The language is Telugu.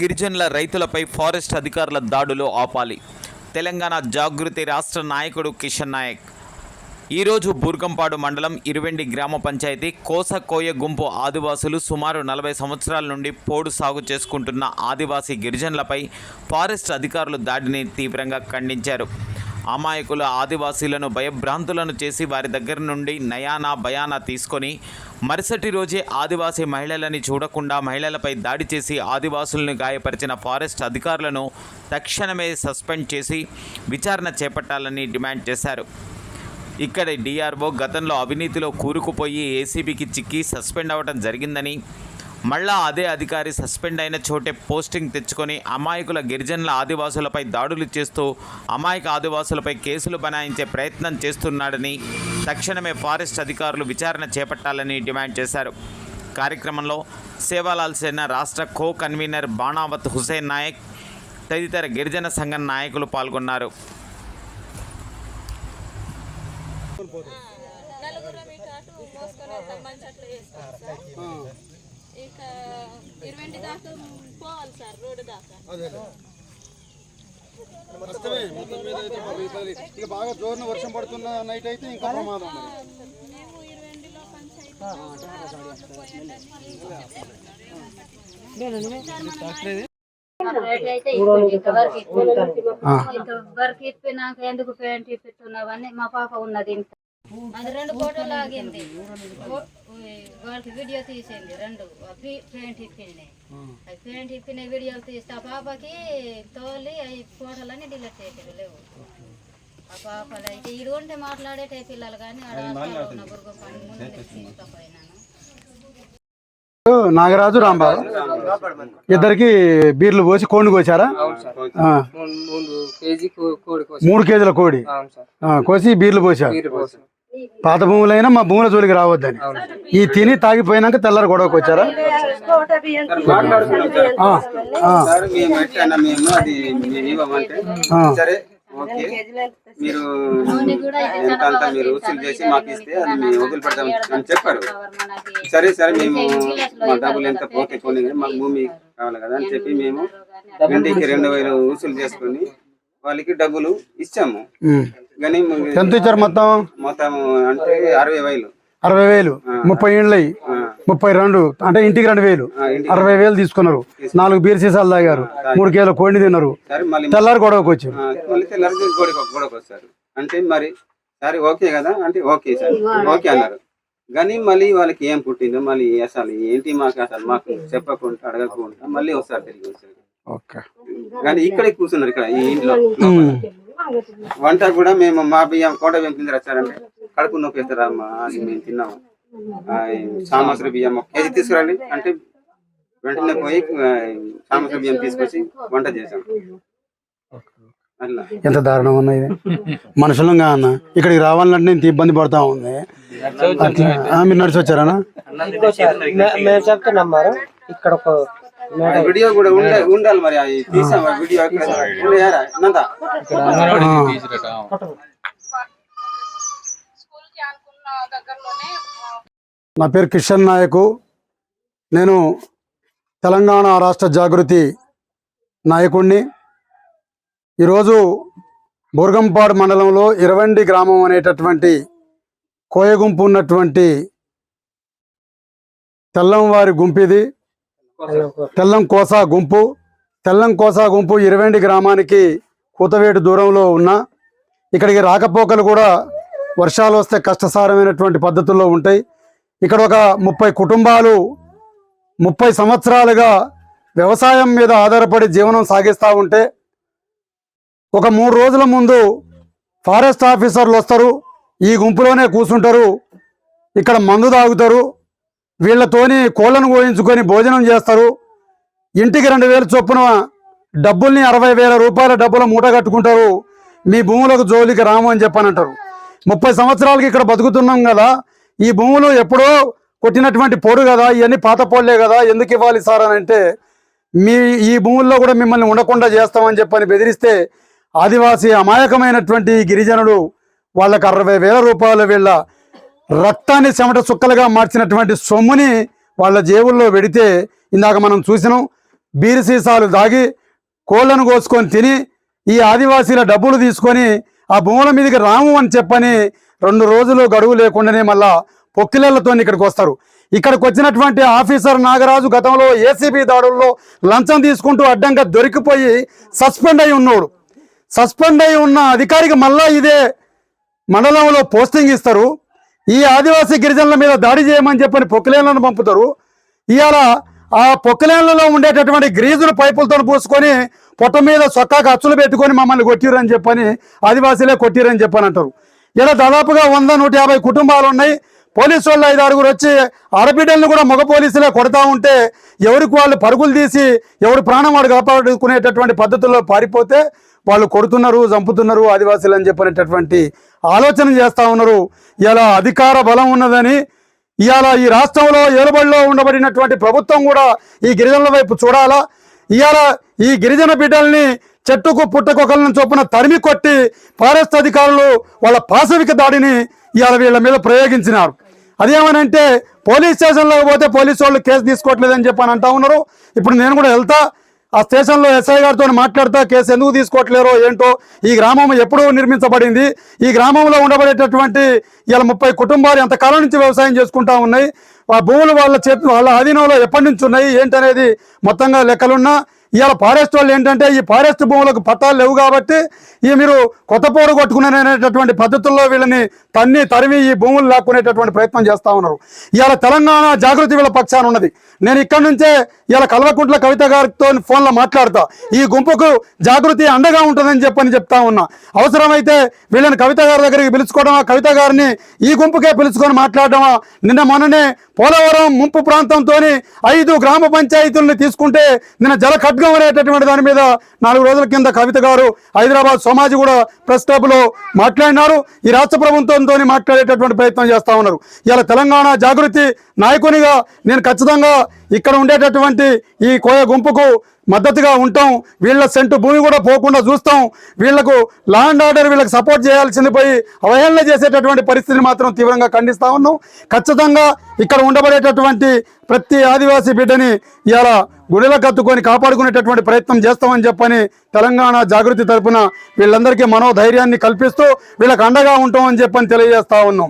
గిరిజనుల రైతులపై ఫారెస్ట్ అధికారుల దాడులు ఆపాలి. తెలంగాణ జాగృతి రాష్ట్ర నాయకుడు కిషన్ నాయక్. ఈరోజు బూర్గంపాడు మండలం ఇరువెండి గ్రామ పంచాయతీ కోస కోయ గుంపు ఆదివాసులు సుమారు నలభై సంవత్సరాల నుండి పోడు సాగు చేసుకుంటున్న ఆదివాసీ గిరిజనులపై ఫారెస్ట్ అధికారులు దాడిని తీవ్రంగా ఖండించారు. అమాయకుల ఆదివాసీలను భయభ్రాంతులను చేసి వారి దగ్గర నుండి నయానా భయానా తీసుకొని మరుసటి రోజే ఆదివాసీ మహిళలని చూడకుండా మహిళలపై దాడి చేసి ఆదివాసులను గాయపరిచిన ఫారెస్ట్ అధికారులను తక్షణమే సస్పెండ్ చేసి విచారణ చేపట్టాలని డిమాండ్ చేశారు. ఇక్కడ డిఆర్ఓ గతంలో అవినీతిలో కూరుకుపోయి ఏసీబీకి చిక్కి సస్పెండ్ అవ్వడం జరిగిందని మళ్ళా అదే అధికారి సస్పెండ్ అయిన చోటే పోస్టింగ్ తెచ్చుకొని అమాయకుల గిరిజనుల ఆదివాసులపై దాడులు చేస్తూ అమాయక ఆదివాసులపై కేసులు బనాయించే ప్రయత్నం చేస్తున్నాడని తక్షణమే ఫారెస్ట్ అధికారులు విచారణ చేపట్టాలని డిమాండ్ చేశారు. కార్యక్రమంలో సేవాలాల్ సేన రాష్ట్ర కో కన్వీనర్ బాణావత్ హుసేన్ నాయక్ తదితర గిరిజన సంఘం నాయకులు పాల్గొన్నారు. నలుగురం ఇటు అటు మోసుకొని వెళ్తాం మంచి అట్లా చేస్తాం సార్ ఇక ఇరవై దాకా పోవాలి సార్ రోడ్డు దాకా కష్టమే మొత్తం మీద అయితే పాపం ఈసారి ఇక బాగా జోరున వర్షం పడుతున్న నైట్ అయితే ఇంకా ప్రమాదం ఇంతవరకు ఇప్పినాక ఎందుకు పెయింట్ ఇప్పిస్తున్నావని మా పాప ఉన్నది ఇంత అది రెండు ఫోటోలు ఆగింది వాళ్ళకి వీడియో తీసింది రెండు. పి- పెయింట్ ఇప్పింది అది పెయింట్ ఇప్పిన వీడియోలు తీస్తే ఆ పాపకి తోలి అవి ఫోటోలన్నీ డిలీట్ చేసారు లేవు. ఆ పాపలు అయితే ఇది ఉంటే మాట్లాడేటే పిల్లలు కానీ తీసుకపోయినాను నాగరాజు రాంబాబు ఇద్దరికి బీర్లు పోసి కోడిని కోసారా? మూడు కోడి కేజీల కోడి. కోసి బీర్లు పోసారు. పాత భూములైనా మా భూముల జోలికి రావద్దని. ఈ తిని తాగిపోయినాక తెల్లారి గొడవకు వచ్చారా? Sir okay. మీరు ఎంత అంతా మీరు వసూలు చేసి మాకు ఇస్తే అది మేము వదిలిపెడతాం అని చెప్పారు. సరే సరే మేము మా డబ్బులు ఎంత పోతే పోనీ కానీ మాకు భూమి కావాలి కదా అని చెప్పి మేము ఇంటికి రెండు వేలు వసూలు చేసుకొని వాళ్ళకి డబ్బులు ఇచ్చాము. కానీ ఎంత ఇచ్చారు మొత్తం? మొత్తం అంటే అరవై వేలు. అరవై వేలు. ముప్పై ఇండ్లయి ముప్పై రెండు. అంటే ఇంటికి రెండు వేలు. అరవై వేలు తీసుకున్నారు. నాలుగు బీర్ సీసాలు తాగారు. మూడు కేజీల కోడిని తిన్నారు. సరే మళ్ళీ తెల్లారి గొడవకు వచ్చారు. అంటే మరి సరే ఓకే కదా? అంటే ఓకే సార్. ఓకే అన్నారు. కానీ మళ్ళీ వాళ్ళకి ఏం పుట్టిందో మళ్ళీ అసలు ఏంటి మాకు అసలు మాకు చెప్పకుండా అడగకుండా మళ్ళీ వస్తారు తిరిగి ఓకే. కానీ ఇక్కడే కూర్చున్నారు ఇక్కడ ఈ ఇంట్లో. వంట కూడా మేము మా బియ్యం కోట బియ్యం కింద వచ్చారంటే కడుపు నొప్పి అమ్మా? అది మేము తిన్నాము. సామసర బియ్యం ఒక కేజీ తీసుకురండి. అంటే వెంటనే పోయి ఆ, సామసర బియ్యం తీసుకొచ్చి వంట చేసాం ఎంత దారుణం ఉన్నది మనుషులంగా అన్న. ఇక్కడికి రావాలంటే ఇంత ఇబ్బంది పడతా ఉంది. అట్లా మీరు నడిచి వచ్చారా మేము చెప్తున్నాం మరి. ఇక్కడ ఒక వీడియో కూడా ఉండే ఉండాలి మరి అది తీసాం వీడియో ఉన్నాయారా? నా పేరు కిషన్ నాయకు. నేను తెలంగాణ రాష్ట్ర జాగృతి నాయకుడిని ఈరోజు బుర్గంపాడు మండలంలో ఇరవండి గ్రామం అనేటటువంటి కోయగుంపు ఉన్నటువంటి తెల్లంవారి గుంపిది. తెల్లం కోసా. గుంపు తెల్లం కోసా గుంపు ఇరవెండి గ్రామానికి కూతవేటు దూరంలో ఉన్న ఇక్కడికి రాకపోకలు కూడా వర్షాలు వస్తే కష్టసారమైనటువంటి పద్ధతుల్లో ఉంటాయి. ఇక్కడ ఒక ముప్పై కుటుంబాలు ముప్పై సంవత్సరాలుగా వ్యవసాయం మీద ఆధారపడి జీవనం సాగిస్తూ ఉంటే ఒక మూడు రోజుల ముందు ఫారెస్ట్ ఆఫీసర్లు వస్తారు ఈ గుంపులోనే కూర్చుంటారు ఇక్కడ మందు తాగుతారు వీళ్ళతోని కోళ్ళను కోయించుకొని భోజనం చేస్తారు. ఇంటికి రెండు వేలు చొప్పున డబ్బుల్ని అరవై వేల రూపాయల డబ్బులు మూట కట్టుకుంటారు. మీ భూములకు జోలికి రాము అని చెప్పని అంటారు ముప్పై సంవత్సరాలకి ఇక్కడ బతుకుతున్నాం కదా. ఈ భూములు ఎప్పుడో కొట్టినటువంటి పొడు కదా ఇవన్నీ పాత పోలే కదా ఎందుకు ఇవ్వాలి సార్ అని అంటే మీ ఈ భూముల్లో కూడా మిమ్మల్ని ఉండకుండా చేస్తామని చెప్పని బెదిరిస్తే ఆదివాసీ అమాయకమైనటువంటి గిరిజనుడు వాళ్ళకు అరవై వేల రూపాయలు వీళ్ళ రక్తాన్ని చెమట చుక్కలుగా మార్చినటువంటి సొమ్ముని వాళ్ళ జేబుల్లో పెడితే ఇందాక మనం చూసినాం బీరు సీసాలు దాగి కోళ్ళను కోసుకొని తిని ఈ ఆదివాసీల డబ్బులు తీసుకొని ఆ భూముల మీదకి రాము అని చెప్పని రెండు రోజులు గడువు లేకుండానే మళ్ళా పొక్కిలేళ్ళతో ఇక్కడికి వస్తారు. ఇక్కడికి వచ్చినటువంటి ఆఫీసర్ నాగరాజు గతంలో ఏసీబీ దాడుల్లో లంచం తీసుకుంటూ అడ్డంగా దొరికిపోయి సస్పెండ్ అయి ఉన్నాడు. సస్పెండ్ అయి ఉన్న అధికారికి మళ్ళా ఇదే మండలంలో పోస్టింగ్ ఇస్తారు. ఈ ఆదివాసీ గిరిజనుల మీద దాడి చేయమని చెప్పని పొక్కిలేళ్ళను పంపుతారు. ఇవాళ ఆ పొక్కిలేళ్ళలో ఉండేటటువంటి గ్రీజులు పైపులతో పూసుకొని పొట్ట మీద చొక్కాకు అచ్చులు పెట్టుకొని మమ్మల్ని కొట్టిరని చెప్పని ఆదివాసీలే కొట్టిరని చెప్పని అంటారు. ఇలా దాదాపుగా వంద నూట యాభై కుటుంబాలు ఉన్నాయి. పోలీసు వాళ్ళు ఐదు ఆరుగురు వచ్చి ఆడబిడ్డలను కూడా మగ పోలీసులే కొడతా ఉంటే ఎవరికి వాళ్ళు పరుగులు తీసి ఎవరి ప్రాణం వాడు కాపాడుకునేటటువంటి పద్ధతుల్లో పారిపోతే వాళ్ళు కొడుతున్నారు చంపుతున్నారు ఆదివాసీలు అని చెప్పనేటటువంటి ఆలోచన చేస్తూ ఉన్నారు. ఇలా అధికార బలం ఉన్నదని ఇవాళ ఈ రాష్ట్రంలో ఏలుబడిలో ఉండబడినటువంటి ప్రభుత్వం కూడా ఈ గిరిజనుల వైపు చూడాలా? ఇవాళ ఈ గిరిజన బిడ్డల్ని చెట్టుకు పుట్టకొకలను చొప్పున తరిమి కొట్టి ఫారెస్ట్ అధికారులు వాళ్ళ పాశవిక దాడిని ఇవాళ వీళ్ళ మీద ప్రయోగించినారు. అదేమనంటే పోలీస్ స్టేషన్లోకి పోతే పోలీసు వాళ్ళు కేసు తీసుకోవట్లేదని చెప్పి అని అంటా ఉన్నారు. ఇప్పుడు నేను కూడా వెళ్తా. ఆ స్టేషన్లో ఎస్ఐ గారితో మాట్లాడుతా కేసు ఎందుకు తీసుకోవట్లేరో ఏంటో ఈ గ్రామం ఎప్పుడు నిర్మించబడింది. ఈ గ్రామంలో ఉండబడేటటువంటి ఇలా ముప్పై కుటుంబాలు ఎంతకాలం నుంచి వ్యవసాయం చేసుకుంటా ఉన్నాయి. ఆ భూములు వాళ్ళ చేతి వాళ్ళ ఆధీనంలో ఎప్పటి నుంచి ఉన్నాయి ఏంటనేది మొత్తంగా లెక్కలున్నా ఇవాళ ఫారెస్ట్ వాళ్ళు ఏంటంటే ఈ ఫారెస్ట్ భూములకు పట్టాలు లేవు కాబట్టి ఈ మీరు కొత్త పోరు కొట్టుకునేటటువంటి పద్ధతుల్లో వీళ్ళని తన్ని తరివి ఈ భూములు లాక్కునేటటువంటి ప్రయత్నం చేస్తా ఉన్నారు. ఇవాళ తెలంగాణ జాగృతి వీళ్ళ పక్షాన ఉన్నది. నేను ఇక్కడ నుంచే ఇవాళ కల్వకుంట్ల కవిత గారితో ఫోన్లో మాట్లాడతా. ఈ గుంపుకు జాగృతి అండగా ఉంటుందని చెప్పని చెప్తా ఉన్నా. అవసరమైతే వీళ్ళని కవిత గారి దగ్గరికి పిలుచుకోవడమా? కవిత గారిని ఈ గుంపుకే పిలుచుకొని మాట్లాడడమా? నిన్న మొన్ననే పోలవరం ముంపు ప్రాంతంతో ఐదు గ్రామ పంచాయతీలను తీసుకుంటే నిన్న జల ఖడ్గం అనేటటువంటి దాని మీద నాలుగు రోజుల కింద కవిత గారు హైదరాబాద్ సమాజ్ కూడా ప్రెస్ క్లబ్లో మాట్లాడినారు. ఈ రాష్ట్ర ప్రభుత్వంతో మాట్లాడేటటువంటి ప్రయత్నం చేస్తా ఉన్నారు. ఇలా తెలంగాణ జాగృతి నాయకునిగా నేను ఖచ్చితంగా ఇక్కడ ఉండేటటువంటి ఈ కోయ గుంపుకు మద్దతుగా ఉంటాం. వీళ్ళ సెంటు భూమి కూడా పోకుండా చూస్తాం. వీళ్ళకు లా అండ్ ఆర్డర్ వీళ్ళకి సపోర్ట్ చేయాల్సింది పోయి అవహేళన చేసేటటువంటి పరిస్థితిని మాత్రం తీవ్రంగా ఖండిస్తా ఉన్నాం. ఖచ్చితంగా ఇక్కడ ఉండబడేటటువంటి ప్రతి ఆదివాసీ బిడ్డని ఇలా గుడిలో కత్తుకొని కాపాడుకునేటటువంటి ప్రయత్నం చేస్తామని చెప్పని తెలంగాణ జాగృతి తరపున వీళ్ళందరికీ మనోధైర్యాన్ని కల్పిస్తూ వీళ్ళకి అండగా ఉంటామని చెప్పని తెలియజేస్తా ఉన్నాం.